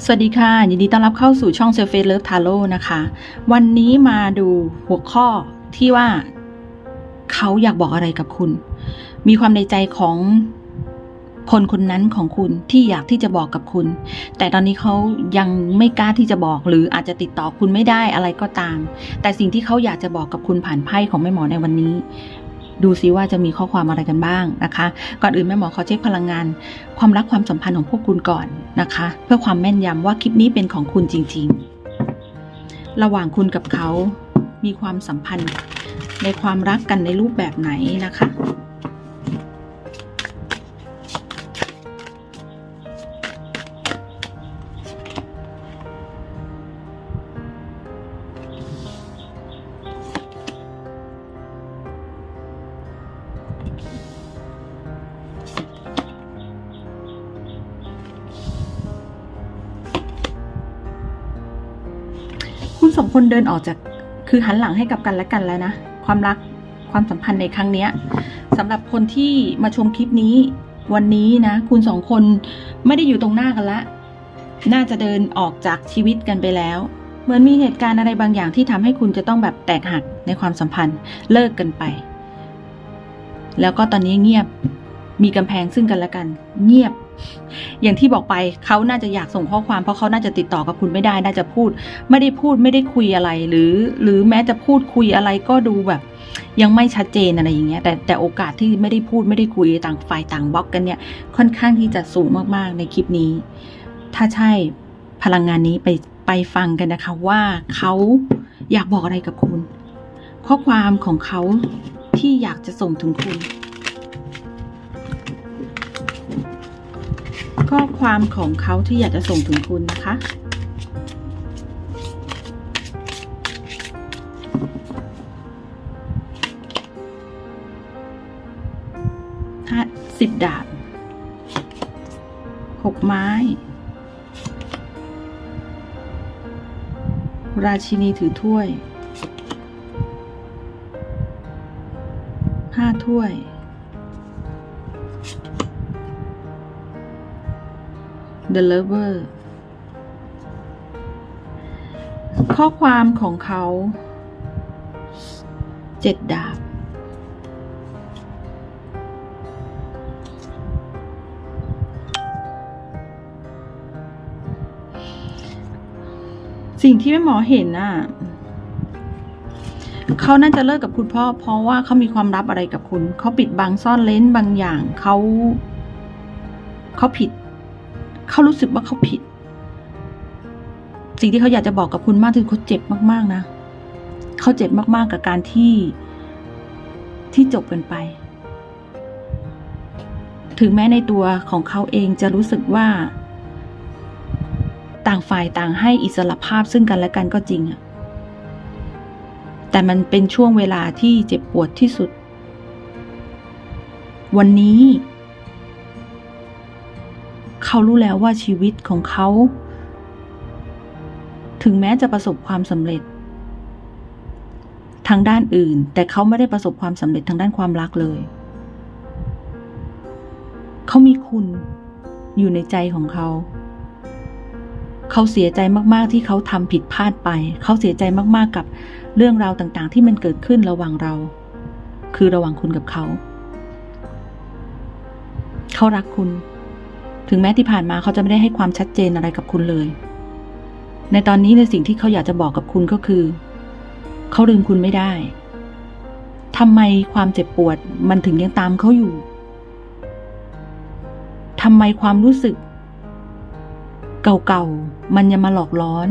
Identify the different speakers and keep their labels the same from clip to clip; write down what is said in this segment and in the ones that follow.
Speaker 1: สวัสดีค่ะ ยินดีต้อนรับเข้าสู่ช่อง Self Face Love Tarot นะคะ วันนี้มาดูหัวข้อที่ว่า เขาอยากบอกอะไรกับคุณ มีความในใจของคนคนนั้นของคุณที่อยากที่จะบอกกับคุณ แต่ตอนนี้เขายังไม่กล้าที่จะบอก หรืออาจจะติดต่อคุณไม่ได้อะไรก็ตาม แต่สิ่งที่เขาอยากจะบอกกับคุณผ่านไพ่ของแม่หมอในวันนี้ ดูซิว่าจะมีข้อความอะไรกันบ้างนะคะ ก่อนอื่นแม่หมอขอเช็คพลังงาน ความรักความสัมพันธ์ของพวกคุณก่อนนะคะ เพื่อความแม่นยำว่าคลิปนี้เป็นของคุณจริง ๆ ระหว่างคุณกับเขามีความสัมพันธ์ในความรักกันในรูปแบบไหนนะคะ คุณสองคนเดินออกจากคือหันหลังให้กับกันและกันแล้วนะ ความรักความสัมพันธ์ในครั้งเนี้ยสำหรับคนที่มาชมคลิปนี้วันนี้นะ คุณสองคนไม่ได้อยู่ตรงหน้ากันละ น่าจะเดินออกจากชีวิตกันไปแล้ว เหมือนมีเหตุการณ์อะไรบางอย่างที่ทำให้คุณจะต้องแบบแตกหักในความสัมพันธ์เลิกกันไป แล้วก็ตอนนี้เงียบมีกำแพงซึ่งกันและกัน เงียบ อย่างที่บอกไปเขาน่าจะอยากส่งข้อความเพราะเขาน่าจะติดต่อกับคุณไม่ได้ น่าจะพูด ไม่ได้พูดไม่ได้คุยอะไร หรือ หรือแม้จะพูดคุยอะไรก็ดูแบบ ยังไม่ชัดเจนอะไรอย่างเงี้ย แต่แต่โอกาสที่ไม่ได้พูดไม่ได้คุยต่างฝ่ายต่างบล็อกกันเนี่ย ค่อนข้างที่จะสูงมากๆในคลิปนี้ ถ้าใช่พลังงานนี้ไปไปฟังกันนะคะว่าเขาอยากบอกอะไรกับคุณ ข้อความของเขาที่อยากจะส่งถึงคุณ ข้อความของเขาที่อยากจะส่งถึงคุณนะคะห้าสิบดาบหกไม้ ราชินีถือถ้วยห้าถ้วย The Lover ข้อความของเขาเจ็ดดาบ สิ่งที่แม่หมอเห็นน่ะเขาน่าจะเลิกกับคุณพ่อ เพราะว่าเขามีความลับอะไรกับคุณ เขาปิดบังซ่อนเล้นบางอย่าง เขา เขาผิด เขารู้สึกว่าเขาผิด สิ่งที่เขาอยากจะบอกกับคุณมากคือเขาเจ็บมากๆนะ เขาเจ็บมากๆกับการที่ที่จบกันไป ถึงแม้ในตัวของเขาเองจะรู้สึกว่า ต่างฝ่ายต่างให้อิสระภาพซึ่งกันและกันก็จริงอะแต่มันเป็นช่วงเวลาที่เจ็บปวดที่สุด วันนี้ เขารู้แล้วว่าชีวิตของเขา ถึงแม้จะประสบความสำเร็จ ทางด้านอื่น แต่เขาไม่ได้ประสบความสำเร็จทางด้านความรักเลย เขามีคุณอยู่ในใจของเขา เขาเสียใจมากๆที่เขาทำผิดพลาดไป เขาเสียใจมากๆกับเรื่องราวต่างๆ ที่มันเกิดขึ้นระหว่างเรา คือระหว่างคุณกับเขา เขารักคุณ ถึงแม้ที่ผ่านมาเขาจะไม่ได้ให้ความชัดเจนอะไรกับคุณเลย ในตอนนี้ในสิ่งที่เขาอยากจะบอกกับคุณก็คือ เขาลืมคุณไม่ได้ทำไมความเจ็บปวดมันถึงยังตามเขาอยู่ทำไมความรู้สึก เก่าๆ มันยังมาหลอกล้อน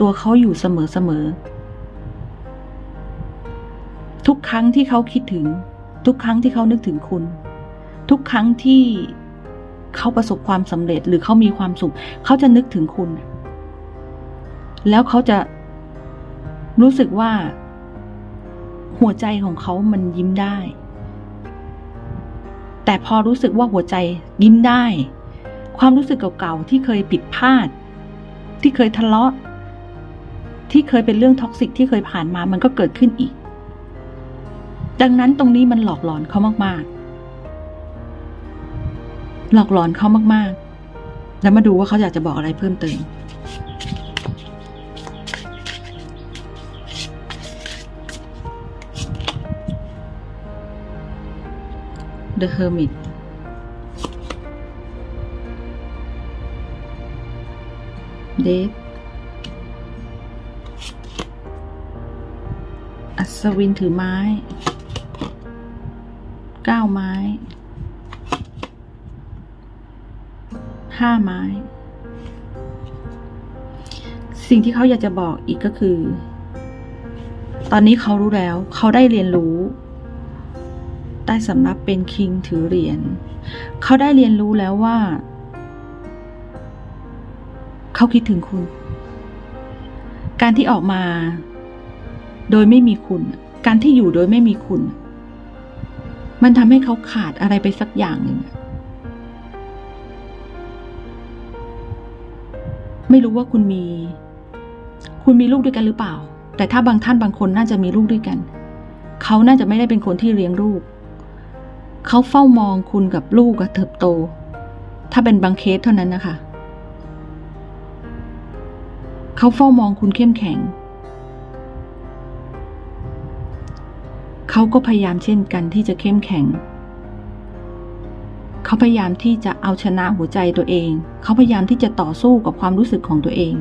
Speaker 1: ตัวเขาอยู่เสมอๆ ทุกครั้งที่เขาคิดถึง ทุกครั้งที่เขานึกถึงคุณ ทุกครั้งที่ เขาประสบความสำเร็จหรือเขามีความสุข เขาจะนึกถึงคุณ แล้วเขาจะรู้สึกว่า หัวใจของเขามันยิ้มได้ แต่พอรู้สึกว่าหัวใจยิ้มได้ ความรู้สึกเก่าๆที่เคยผิดพลาด ที่เคยทะเลาะ ที่เคยเป็นเรื่องท็อกซิกที่เคยผ่านมามันก็เกิดขึ้นอีก ดังนั้นตรงนี้มันหลอกหลอนเขามากๆ หลอกหลอนเขามากๆ แล้วมาดูว่าเขาอยากจะบอกอะไรเพิ่มเติม The Hermit เดทอัศวินถือไม้ เก้าไม้ ห้าไม้ สิ่งที่เขาอยากจะบอกอีกก็คือ ตอนนี้เขารู้แล้ว เขาได้เรียนรู้ได้สำนับเป็นคิงถือเหรียญเขาได้เรียนรู้แล้วว่า เขาคิดถึงคุณ การที่ออกมา โดยไม่มีคุณ การที่อยู่โดยไม่มีคุณ มันทำให้เขาขาดอะไรไปสักอย่างหนึ่ง ไม่รู้ว่าคุณมี คุณมีลูกด้วยกันหรือเปล่า แต่ถ้าบางท่านบางคนน่าจะมีลูกด้วยกัน เขาน่าจะไม่ได้เป็นคนที่เลี้ยงลูก เขาเฝ้ามองคุณกับลูกอะเติบโต ถ้าเป็นบางเคสเท่านั้นนะคะ เขาเฝ้ามองคุณเข้มแข็ง เขาก็พยายามเช่นกันที่จะเข้มแข็ง เขาพยายามที่จะเอาชนะหัวใจตัวเอง เขาพยายามที่จะต่อสู้กับความรู้สึกของตัวเอง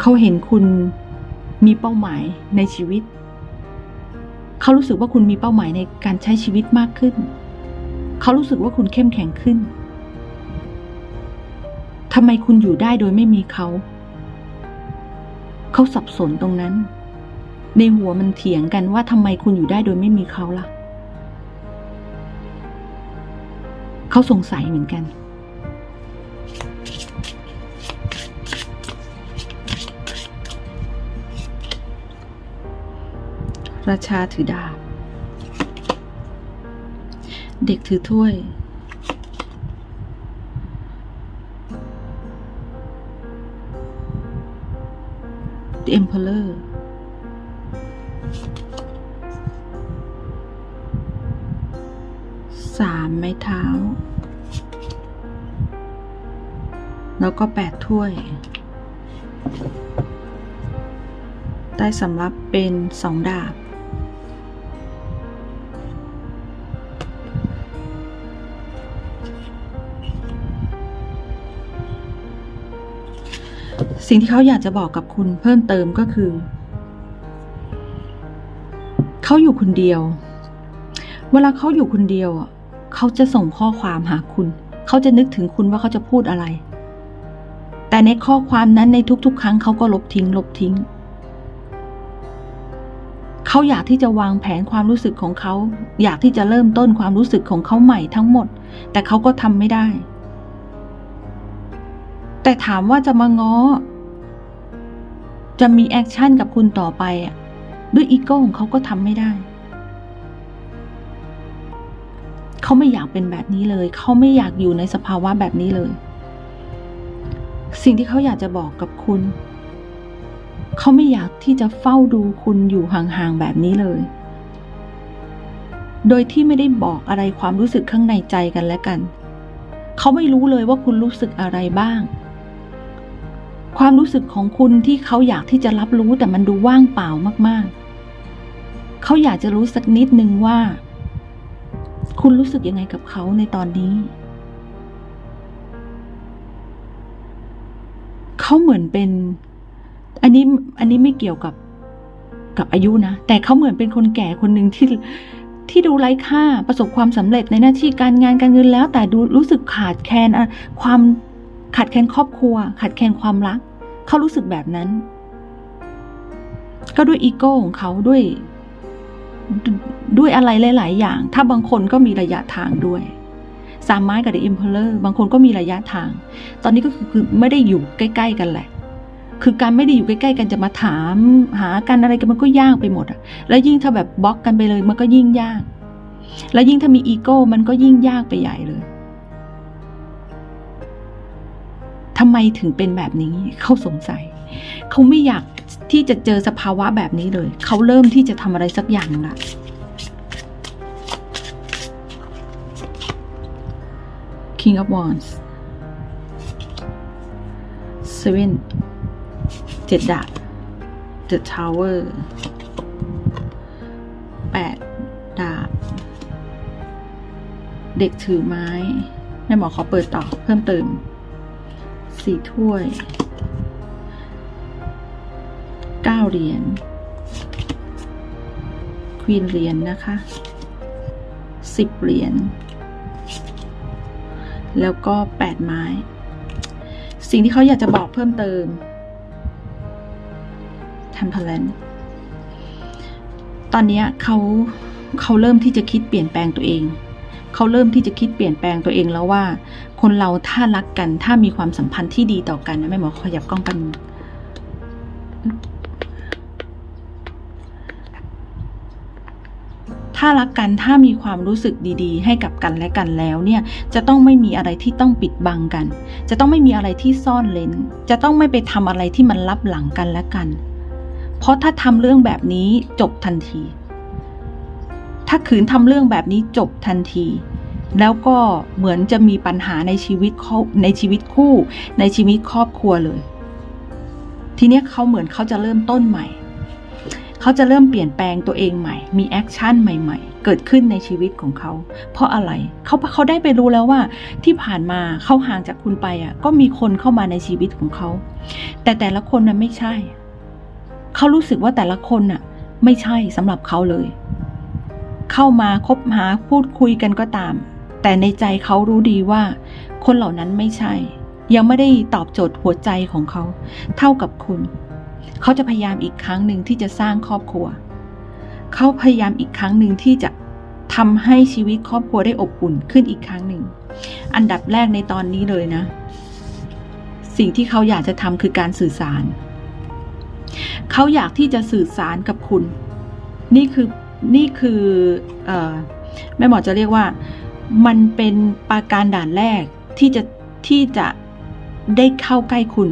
Speaker 1: เขาเห็นคุณมีเป้าหมายในชีวิต เขารู้สึกว่าคุณมีเป้าหมายในการใช้ชีวิตมากขึ้น เขารู้สึกว่าคุณเข้มแข็งขึ้นทำไมคุณอยู่ได้โดยไม่มีเขา เขาสับสนตรงนั้น ในหัวมันเถียงกันว่าทำไมคุณอยู่ได้โดยไม่มีเขาล่ะ เขาสงสัยเหมือนกัน ราชาถือดาบ เด็กถือถ้วย The Emperor ามไม้เท้า แล้วก็แปดถ้วยได้สำรับเป็นสองดาบ สิ่งที่เขาอยากจะบอกกับคุณเพิ่มเติมก็คือ เขาอยู่คนเดียว เวลาเขาอยู่คนเดียวอะ เขาจะส่งข้อความหาคุณ เขาจะนึกถึงคุณว่าเขาจะพูดอะไร แต่ในข้อความนั้นในทุกๆ ครั้งเขาก็ลบทิ้ง ลบทิ้ง เขาอยากที่จะวางแผนความรู้สึกของเขา อยากที่จะเริ่มต้นความรู้สึกของเขาใหม่ทั้งหมด แต่เขาก็ทำไม่ได้ แต่ถามว่าจะมาง้อ จะมีแอคชั่นกับคุณต่อไปอะด้วยอีโก้ของเขาก็ทำไม่ได้ เขาไม่อยากเป็นแบบนี้เลย เขาไม่อยากอยู่ในสภาวะแบบนี้เลย สิ่งที่เขาอยากจะบอกกับคุณ เขาไม่อยากที่จะเฝ้าดูคุณอยู่ห่างๆแบบนี้เลย โดยที่ไม่ได้บอกอะไรความรู้สึกข้างในใจกันและกัน เขาไม่รู้เลยว่าคุณรู้สึกอะไรบ้าง ความรู้สึกของคุณที่เขาอยากที่จะรับรู้แต่มันดูว่างเปล่ามากๆ เขาอยากจะรู้สักนิดนึงว่า คุณรู้สึกยังไงกับเขาในตอนนี้ เขาเหมือนเป็น อันนี้อันนี้ไม่เกี่ยวกับกับอายุนะ แต่เขาเหมือนเป็นคนแก่คนหนึ่งที่ที่ดูไร้ค่าประสบความสำเร็จในหน้าที่การงานการเงินแล้ว แต่ดูรู้สึกขาดแคลนความขาดแคลนครอบครัว ขาดแคลนความรัก เขารู้สึกแบบนั้น ก็ด้วยอีโก้ของเขาด้วย ด้วยอะไรหลาย ๆ อย่าง ถ้าบางคนก็มีระยะทางด้วยสามไม้กับเดอะอิมเพลเลอร์บางคนก็มีระยะทาง ตอนนี้ก็คือไม่ได้อยู่ใกล้ ๆ กันแหละ คือการไม่ได้อยู่ใกล้ ๆ กันจะมาถามหากันอะไรกันมันก็ยากไปหมดอะแล้วยิ่งถ้าแบบบล็อกกันไปเลยมันก็ยิ่งยาก แล้วยิ่งถ้ามีอีโก้มันก็ยิ่งยากไปใหญ่เลยทำไมถึงเป็นแบบนี้เขาสงสัย เขาไม่อยาก ที่จะเจอสภาวะแบบนี้เลย เขาเริ่มที่จะทำอะไรสักอย่างละ King of Wands Seven เจ็ดดาบ The Tower แปดดาบ เด็กถือไม้ แม่หมอขอเปิดต่อเพิ่มเติมสี่ถ้วย เหรียญควีนเหรียญนะคะสิบเหรียญแล้วก็แปดไม้ สิ่งที่เขาอยากจะบอกเพิ่มเติม Temperance ตอนนี้เขาเขาเริ่มที่จะคิดเปลี่ยนแปลงตัวเองเขาเริ่มที่จะคิดเปลี่ยนแปลงตัวเองแล้วว่า คนเราถ้ารักกันถ้ามีความสัมพันธ์ที่ดีต่อกันนะแม่หมอขยับกล้องกัน ถ้ารักกันถ้ามีความรู้สึกดีๆ ให้กับกันและกันแล้วเนี่ยจะต้องไม่มีอะไรที่ต้องปิดบังกัน จะต้องไม่มีอะไรที่ซ่อนเลนจะต้องไม่ไปทำอะไรที่มันลับหลังกันและกัน เพราะถ้าทำเรื่องแบบนี้จบทันที ถ้าขืนทำเรื่องแบบนี้จบทันที แล้วก็เหมือนจะมีปัญหาในชีวิตในชีวิตคู่ ในชีวิตครอบครัวเลย ทีนี้เขาเหมือนเขาจะเริ่มต้นใหม่ เขาจะเริ่มเปลี่ยนแปลงตัวเองใหม่ มีแอคชั่นใหม่ๆ เกิดขึ้นในชีวิตของเขา เพราะอะไรเขาเขาได้ไปรู้แล้วว่าที่ผ่านมาเขาห่างจากคุณไปอะก็มีคนเข้ามาในชีวิตของเขา แต่แต่ละคนน่ะไม่ใช่ เขารู้สึกว่าแต่ละคนน่ะ ไม่ใช่สำหรับเขาเลย เข้ามาคบหาพูดคุยกันก็ตาม แต่ในใจเขารู้ดีว่า คนเหล่านั้นไม่ใช่ ยังไม่ได้ตอบโจทย์หัวใจของเขา เท่ากับคุณ เขาจะพยายามอีกครั้งหนึ่งที่จะสร้างครอบครัว เขาพยายามอีกครั้งหนึ่งที่จะทำให้ชีวิตครอบครัวได้อบอุ่นขึ้นอีกครั้งหนึ่ง อันดับแรกในตอนนี้เลยนะ สิ่งที่เขาอยากจะทำคือการสื่อสาร เขาอยากที่จะสื่อสารกับคุณ นี่คือนี่คืออแม่หมอจะเรียกว่า มันเป็นปาการด่านแรกที่จะที่จะได้เข้าใกล้คุณ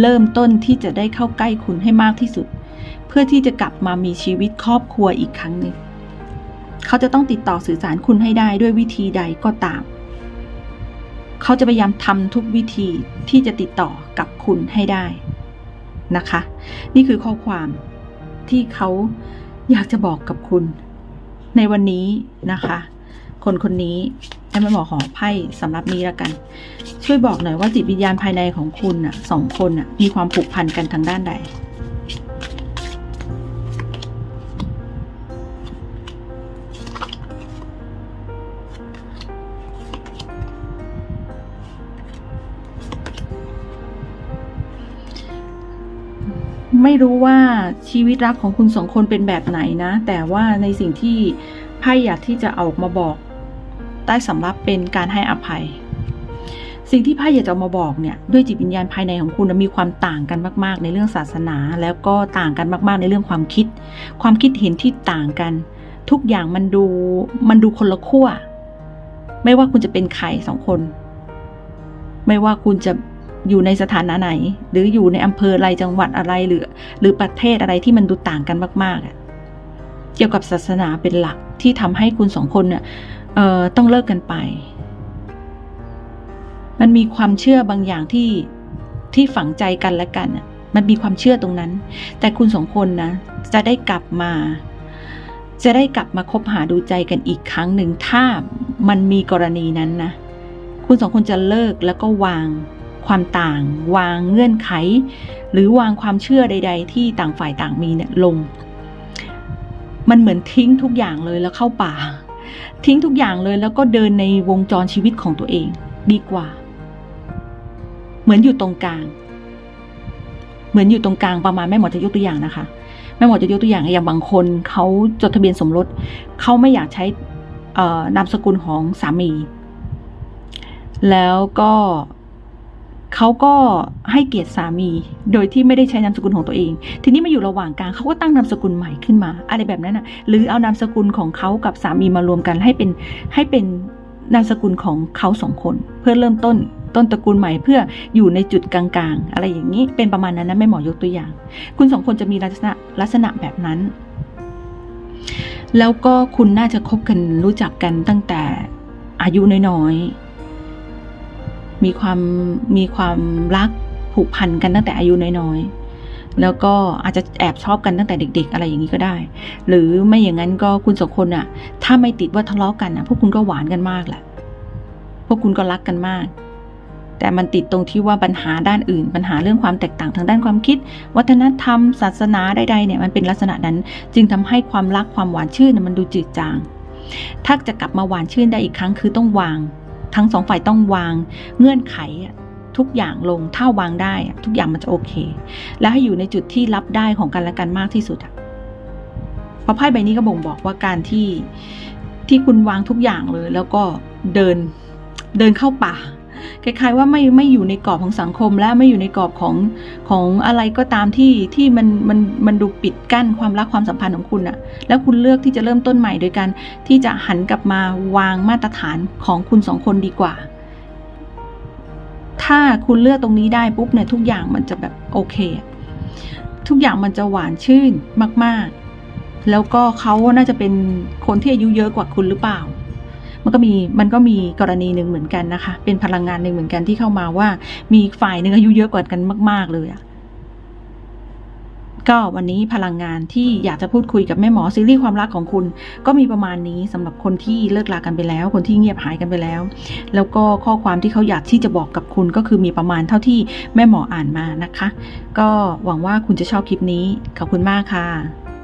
Speaker 1: เริ่มต้นที่จะได้เข้าใกล้คุณให้มากที่สุด เพื่อที่จะกลับมามีชีวิตครอบครัวอีกครั้งหนึ่ง เขาจะต้องติดต่อสื่อสารคุณให้ได้ด้วยวิธีใดก็ตาม เขาจะพยายามทำทุกวิธีที่จะติดต่อกับคุณให้ได้นะคะ นี่คือข้อความที่เขาอยากจะบอกกับคุณ ในวันนี้นะคะ คนคนนี้ ให้ม่หมอกขอไพ่สำหรับนี้แล้วกัน ช่วยบอกหน่อยว่าจิตวิญญาณภายในของคุณน่ะสองคนน่ะมีความผูกพันกันทางด้านใดไม่รู้ว่าชีวิตรักของคุณสองคนเป็นแบบไหนนะ แต่ว่าในสิ่งที่ไพ่อยากที่จะออกมาบอก ใต้สำรับเป็นการให้อภัย สิ่งที่ไพ่อยากจะมาบอกเนี่ยด้วยจิตวิญญาณภายในของคุณนะมีความต่างกันมาก ๆ ในเรื่องศาสนา แล้วก็ต่างกันมาก ๆ ในเรื่องความคิด ความคิดเห็นที่ต่างกัน ทุกอย่างมันดูมันดูคนละขั้วไม่ว่าคุณจะเป็นใครสองคน ไม่ว่าคุณจะอยู่ในสถานะไหน หรืออยู่ในอำเภออะไรจังหวัดอะไรหรือ หรือประเทศอะไรที่มันดูต่างกันมากๆอะเกี่ยวกับศาสนาเป็นหลักที่ทำให้คุณสองคนเนี่ย เอ่อต้องเลิกกันไป มันมีความเชื่อบางอย่างที่ที่ฝังใจกันและกันอะมันมีความเชื่อตรงนั้น แต่คุณสองคนนะ จะได้กลับมา จะได้กลับมาคบหาดูใจกันอีกครั้งหนึ่งถ้ามันมีกรณีนั้นนะ คุณสองคนจะเลิกแล้วก็วางความต่าง วางเงื่อนไข หรือวางความเชื่อใด ๆ ที่ต่างฝ่ายต่างมีเนี่ยลง มันเหมือนทิ้งทุกอย่างเลยแล้วเข้าป่า ทิ้งทุกอย่างเลยแล้วก็เดินในวงจรชีวิตของตัวเอง ดีกว่า เหมือนอยู่ตรงกลาง เหมือนอยู่ตรงกลางประมาณแม่หมอจะยกตัวอย่างนะคะแม่หมอจะยกตัวอย่างอย่างบางคนเขาจดทะเบียนสมรสเขาไม่อยากใช้นามสกุลของสามี แล้วก็ เขาก็ให้เกียรติสามี โดยที่ไม่ได้ใช้นามสกุลของตัวเอง ทีนี้มาอยู่ระหว่างกลางเขาก็ตั้งนามสกุลใหม่ขึ้นมา อะไรแบบนั้นนะหรือเอานามสกุลของเขากับสามีมารวมกันให้เป็นให้เป็นนามสกุลของเขาสองคน เพื่อเริ่มต้นต้นตระกูลใหม่เพื่ออยู่ในจุดกลางๆ อะไรอย่างนี้เป็นประมาณนั้นนะไม่หมอยกตัวอย่าง คุณสองคนจะมีลักษณะลักษณะแบบนั้น แล้วก็คุณน่าจะคบกันรู้จักกันตั้งแต่อายุน้อยๆ มีความมีความรักผูกพันกันตั้งแต่อายุน้อยๆ แล้วก็อาจจะแอบชอบกันตั้งแต่เด็ก ๆ อะไรอย่างนี้ก็ได้ หรือไม่อย่างนั้นก็คุณสองคนอะถ้าไม่ติดว่าทะเลาะกันอะพวกคุณก็หวานกันมากแหละ พวกคุณก็รักกันมาก แต่มันติดตรงที่ว่าปัญหาด้านอื่น ปัญหาเรื่องความแตกต่างทางด้านความคิด วัฒนธรรม ศาสนาใดๆเนี่ยมันเป็นลักษณะนั้น จึงทำให้ความรักความหวานชื่นมันดูจืดจางถ้าจะกลับมาหวานชื่นได้อีกครั้งคือต้องวาง ทั้งสองฝ่ายต้องวางเงื่อนไขทุกอย่างลงถ้าวางได้ ทุกอย่างมันจะโอเค และให้อยู่ในจุดที่รับได้ของกันและกันมากที่สุดเพราะไพ่ใบนี้ก็บ่งบอกว่าการที่ที่คุณวางทุกอย่างเลย แล้วก็เดินเดินเข้าป่า คล้ายๆว่าไม่ไม่อยู่ในกรอบของสังคม และไม่อยู่ในกรอบของของอะไรก็ตามที่ที่มันมันมันดูปิดกั้นความรักความสัมพันธ์ของคุณอะแล้วคุณเลือกที่จะเริ่มต้นใหม่โดยการที่จะหันกลับมาวางมาตรฐานของคุณสองคนดีกว่า ถ้าคุณเลือกตรงนี้ได้ปุ๊บเนี่ยทุกอย่างมันจะแบบโอเค ทุกอย่างมันจะหวานชื่นมาก ๆ แล้วก็เขาน่าจะเป็นคนที่อายุเยอะกว่าคุณหรือเปล่า ก็มีมันก็มีกรณีหนึ่งเหมือนกันนะคะ เป็นพลังงานหนึ่งเหมือนกันที่เข้ามาว่า มีฝ่ายหนึ่งอายุเยอะกว่ากันมาก ๆ เลยอะก็วันนี้พลังงานที่อยากจะพูดคุยกับแม่หมอซีรีส์ความรักของคุณ ก็มีประมาณนี้สำหรับคนที่เลิกลากันไปแล้ว คนที่เงียบหายกันไปแล้ว แล้วก็ข้อความที่เขาอยากที่จะบอกกับคุณก็คือมีประมาณเท่าที่แม่หมออ่านมานะคะ ก็หวังว่าคุณจะชอบคลิปนี้ขอบคุณมากค่ะ